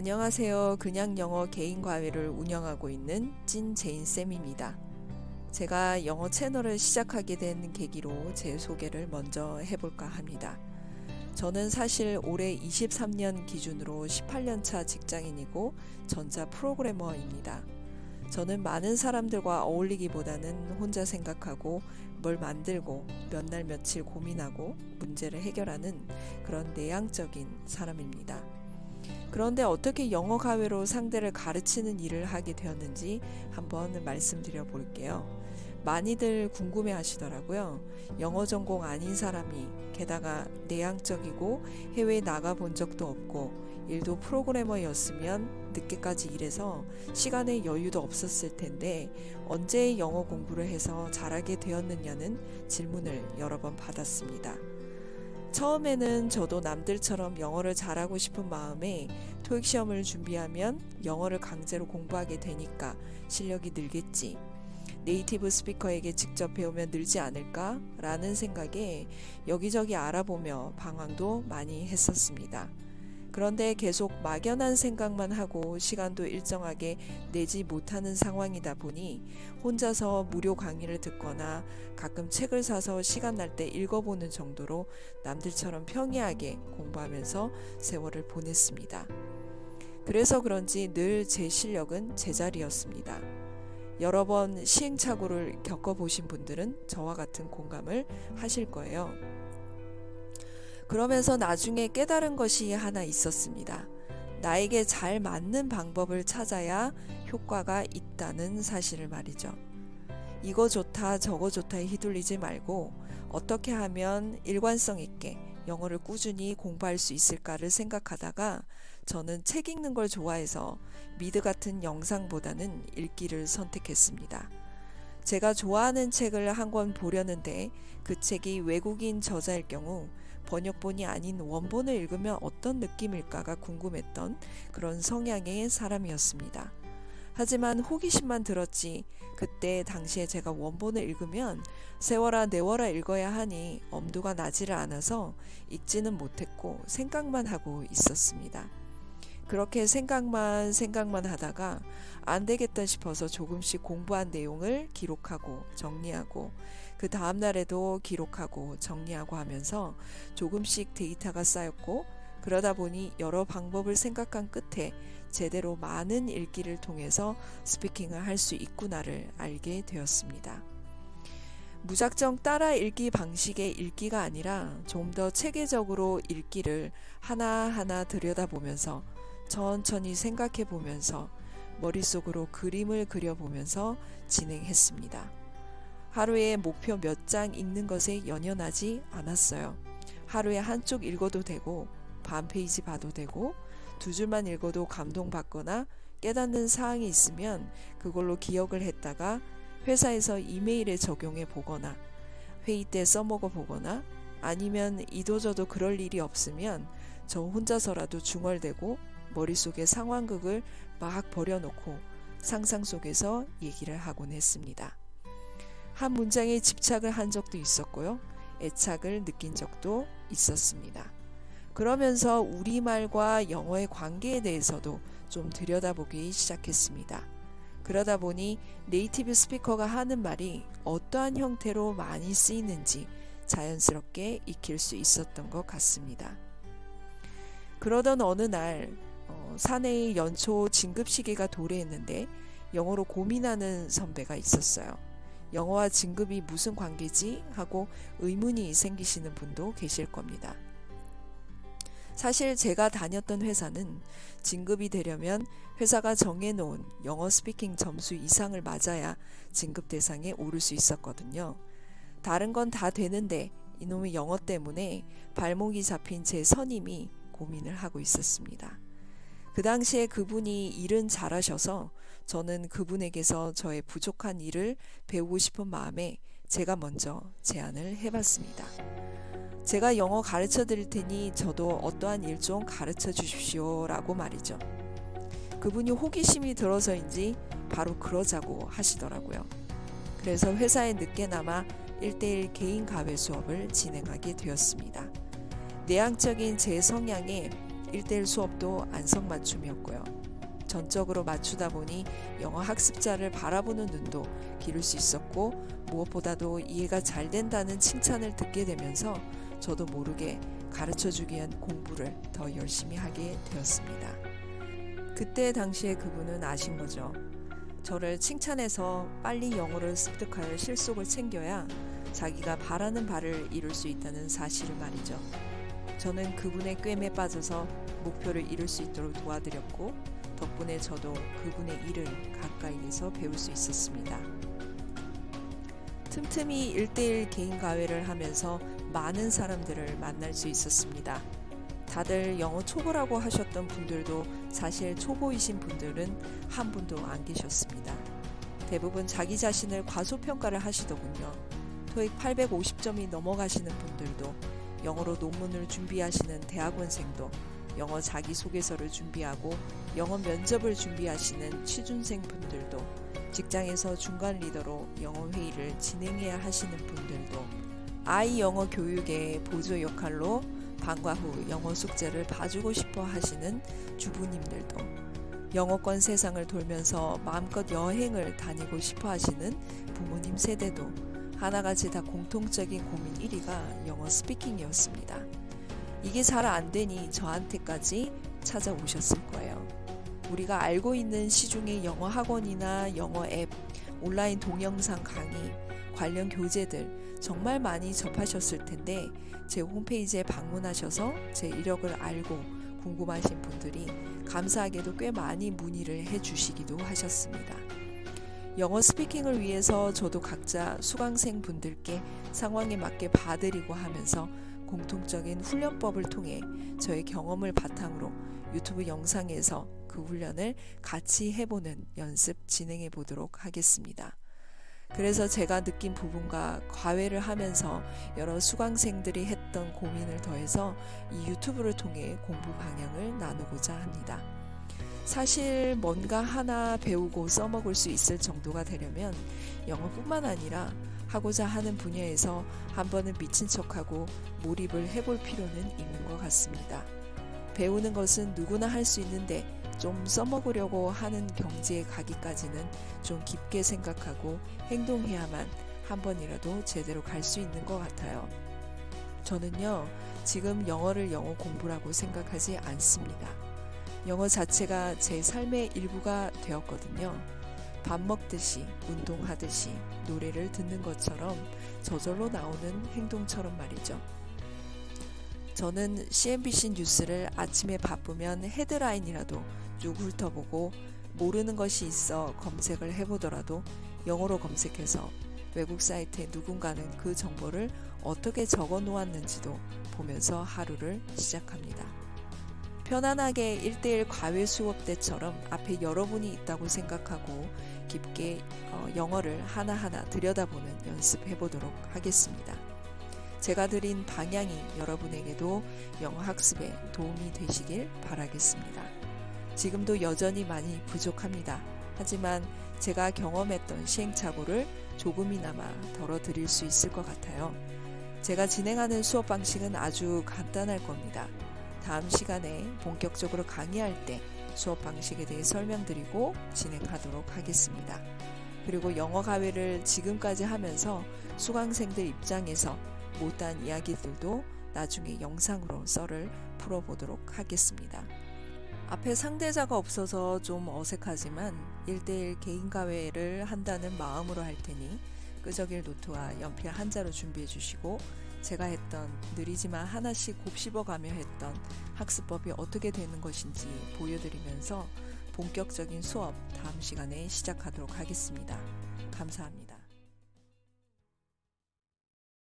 안녕하세요. 그냥 영어 개인 과외를 운영하고 있는 찐 제인 쌤입니다. 제가 영어 채널을 시작하게 된 계기로 제 소개를 먼저 해볼까 합니다. 저는 사실 올해 23년 기준으로 18년 차 직장인이고 전자 프로그래머입니다. 저는 많은 사람들과 어울리기보다는 혼자 생각하고 뭘 만들고 몇 날 며칠 고민하고 문제를 해결하는 그런 내향적인 사람입니다. 그런데 어떻게 영어 가외로 상대를 가르치는 일을 하게 되었는지 한번 말씀드려 볼게요. 많이들 궁금해 하시더라고요. 영어 전공 아닌 사람이 게다가 내향적이고 해외에 나가 본 적도 없고 일도 프로그래머였으면 늦게까지 일해서 시간에 여유도 없었을 텐데 언제 영어 공부를 해서 잘하게 되었느냐는 질문을 여러 번 받았습니다. 처음에는 저도 남들처럼 영어를 잘하고 싶은 마음에 토익 시험을 준비하면 영어를 강제로 공부하게 되니까 실력이 늘겠지. 네이티브 스피커에게 직접 배우면 늘지 않을까? 라는 생각에 여기저기 알아보며 방황도 많이 했었습니다. 그런데 계속 막연한 생각만 하고 시간도 일정하게 내지 못하는 상황이다 보니 혼자서 무료 강의를 듣거나 가끔 책을 사서 시간 날 때 읽어보는 정도로 남들처럼 평이하게 공부하면서 세월을 보냈습니다. 그래서 그런지 늘 제 실력은 제자리였습니다. 여러 번 시행착오를 겪어보신 분들은 저와 같은 공감을 하실 거예요. 그러면서 나중에 깨달은 것이 하나 있었습니다. 나에게 잘 맞는 방법을 찾아야 효과가 있다는 사실을 말이죠. 이거 좋다, 저거 좋다에 휘둘리지 말고 어떻게 하면 일관성 있게 영어를 꾸준히 공부할 수 있을까를 생각하다가 저는 책 읽는 걸 좋아해서 미드 같은 영상보다는 읽기를 선택했습니다. 제가 좋아하는 책을 한 권 보려는데 그 책이 외국인 저자일 경우 번역본이 아닌 원본을 읽으면 어떤 느낌일까가 궁금했던 그런 성향의 사람이었습니다. 하지만 호기심만 들었지 그때 당시에 제가 원본을 읽으면 세워라 내워라 읽어야 하니 엄두가 나지를 않아서 읽지는 못했고 생각만 하고 있었습니다. 그렇게 생각만 생각만 하다가 안 되겠다 싶어서 조금씩 공부한 내용을 기록하고 정리하고 그 다음날에도 기록하고 정리하고 하면서 조금씩 데이터가 쌓였고 그러다 보니 여러 방법을 생각한 끝에 제대로 많은 읽기를 통해서 스피킹을 할 수 있구나를 알게 되었습니다. 무작정 따라 읽기 방식의 읽기가 아니라 좀 더 체계적으로 읽기를 하나하나 들여다보면서 천천히 생각해 보면서 머릿속으로 그림을 그려보면서 진행했습니다. 하루에 목표 몇 장 읽는 것에 연연하지 않았어요. 하루에 한쪽 읽어도 되고, 반 페이지 봐도 되고, 두 줄만 읽어도 감동받거나 깨닫는 사항이 있으면 그걸로 기억을 했다가 회사에서 이메일에 적용해 보거나 회의 때 써먹어 보거나 아니면 이도저도 그럴 일이 없으면 저 혼자서라도 중얼대고 머릿속에 상황극을 막 버려놓고 상상 속에서 얘기를 하곤 했습니다. 한 문장에 집착을 한 적도 있었고요. 애착을 느낀 적도 있었습니다. 그러면서 우리말과 영어의 관계에 대해서도 좀 들여다보기 시작했습니다. 그러다 보니 네이티브 스피커가 하는 말이 어떠한 형태로 많이 쓰이는지 자연스럽게 익힐 수 있었던 것 같습니다. 그러던 어느 날 어, 사내의 연초 진급 시기가 도래했는데 영어로 고민하는 선배가 있었어요. 영어와 진급이 무슨 관계지? 하고 의문이 생기시는 분도 계실 겁니다. 사실 제가 다녔던 회사는 진급이 되려면 회사가 정해놓은 영어 스피킹 점수 이상을 맞아야 진급 대상에 오를 수 있었거든요. 다른 건 다 되는데 이놈의 영어 때문에 발목이 잡힌 제 선임이 고민을 하고 있었습니다. 그 당시에 그분이 일은 잘하셔서 저는 그분에게서 저의 부족한 일을 배우고 싶은 마음에 제가 먼저 제안을 해봤습니다. 제가 영어 가르쳐 드릴 테니 저도 어떠한 일 좀 가르쳐 주십시오 라고 말이죠. 그분이 호기심이 들어서인지 바로 그러자고 하시더라고요. 그래서 회사에 늦게나마 1대1 개인 가외 수업을 진행하게 되었습니다. 내향적인 제 성향에 1대1 수업도 안성맞춤이었고요. 전적으로 맞추다 보니 영어 학습자를 바라보는 눈도 기를 수 있었고 무엇보다도 이해가 잘 된다는 칭찬을 듣게 되면서 저도 모르게 가르쳐 주기 위한 공부를 더 열심히 하게 되었습니다. 그때 당시에 그분은 아신 거죠. 저를 칭찬해서 빨리 영어를 습득할 실속을 챙겨야 자기가 바라는 바를 이룰 수 있다는 사실을 말이죠. 저는 그분의 꿰매 빠져서 목표를 이룰 수 있도록 도와드렸고 덕분에 저도 그분의 일을 가까이에서 배울 수 있었습니다. 틈틈이 1대1 개인 과외를 하면서 많은 사람들을 만날 수 있었습니다. 다들 영어 초보라고 하셨던 분들도 사실 초보이신 분들은 한 분도 안 계셨습니다. 대부분 자기 자신을 과소평가를 하시더군요. 토익 850점이 넘어가시는 분들도 영어로 논문을 준비하시는 대학원생도 영어 자기소개서를 준비하고 영어 면접을 준비하시는 취준생 분들도 직장에서 중간 리더로 영어 회의를 진행해야 하시는 분들도 아이 영어 교육의 보조 역할로 방과 후 영어 숙제를 봐주고 싶어 하시는 주부님들도 영어권 세상을 돌면서 마음껏 여행을 다니고 싶어 하시는 부모님 세대도 하나같이 다 공통적인 고민 1위가 영어 스피킹이었습니다. 이게 잘 안 되니 저한테까지 찾아오셨을 거예요. 우리가 알고 있는 시중의 영어 학원이나 영어 앱, 온라인 동영상 강의, 관련 교재들 정말 많이 접하셨을 텐데 제 홈페이지에 방문하셔서 제 이력을 알고 궁금하신 분들이 감사하게도 꽤 많이 문의를 해 주시기도 하셨습니다. 영어 스피킹을 위해서 저도 각자 수강생 분들께 상황에 맞게 봐드리고 하면서 공통적인 훈련법을 통해 저의 경험을 바탕으로 유튜브 영상에서 그 훈련을 같이 해보는 연습 진행해 보도록 하겠습니다. 그래서 제가 느낀 부분과 과외를 하면서 여러 수강생들이 했던 고민을 더해서 이 유튜브를 통해 공부 방향을 나누고자 합니다. 사실 뭔가 하나 배우고 써먹을 수 있을 정도가 되려면 영어뿐만 아니라 하고자 하는 분야에서 한 번은 미친 척하고 몰입을 해볼 필요는 있는 것 같습니다. 배우는 것은 누구나 할 수 있는데 좀 써먹으려고 하는 경지에 가기까지는 좀 깊게 생각하고 행동해야만 한 번이라도 제대로 갈 수 있는 것 같아요. 저는요, 지금 영어를 영어 공부라고 생각하지 않습니다. 영어 자체가 제 삶의 일부가 되었거든요. 밥 먹듯이, 운동하듯이, 노래를 듣는 것처럼 저절로 나오는 행동처럼 말이죠. 저는 CNBC 뉴스를 아침에 바쁘면 헤드라인이라도 쭉 훑어보고 모르는 것이 있어 검색을 해보더라도 영어로 검색해서 외국 사이트에 누군가는 그 정보를 어떻게 적어 놓았는지도 보면서 하루를 시작합니다. 편안하게 1대1 과외 수업 때처럼 앞에 여러분이 있다고 생각하고 깊게 어, 영어를 하나하나 들여다보는 연습해 보도록 하겠습니다. 제가 드린 방향이 여러분에게도 영어 학습에 도움이 되시길 바라겠습니다. 지금도 여전히 많이 부족합니다. 하지만 제가 경험했던 시행착오를 조금이나마 덜어드릴 수 있을 것 같아요. 제가 진행하는 수업 방식은 아주 간단할 겁니다. 다음 시간에 본격적으로 강의할 때 수업 방식에 대해 설명드리고 진행하도록 하겠습니다. 그리고 영어 가외를 지금까지 하면서 수강생들 입장에서 못다한 이야기들도 나중에 영상으로 썰을 풀어보도록 하겠습니다. 앞에 상대자가 없어서 좀 어색하지만 1대1 개인 가외를 한다는 마음으로 할 테니 끄적일 노트와 연필 한 자로 준비해 주시고 제가 했던 느리지만 하나씩 곱씹어가며 했던 학습법이 어떻게 되는 것인지 보여드리면서 본격적인 수업 다음 시간에 시작하도록 하겠습니다. 감사합니다.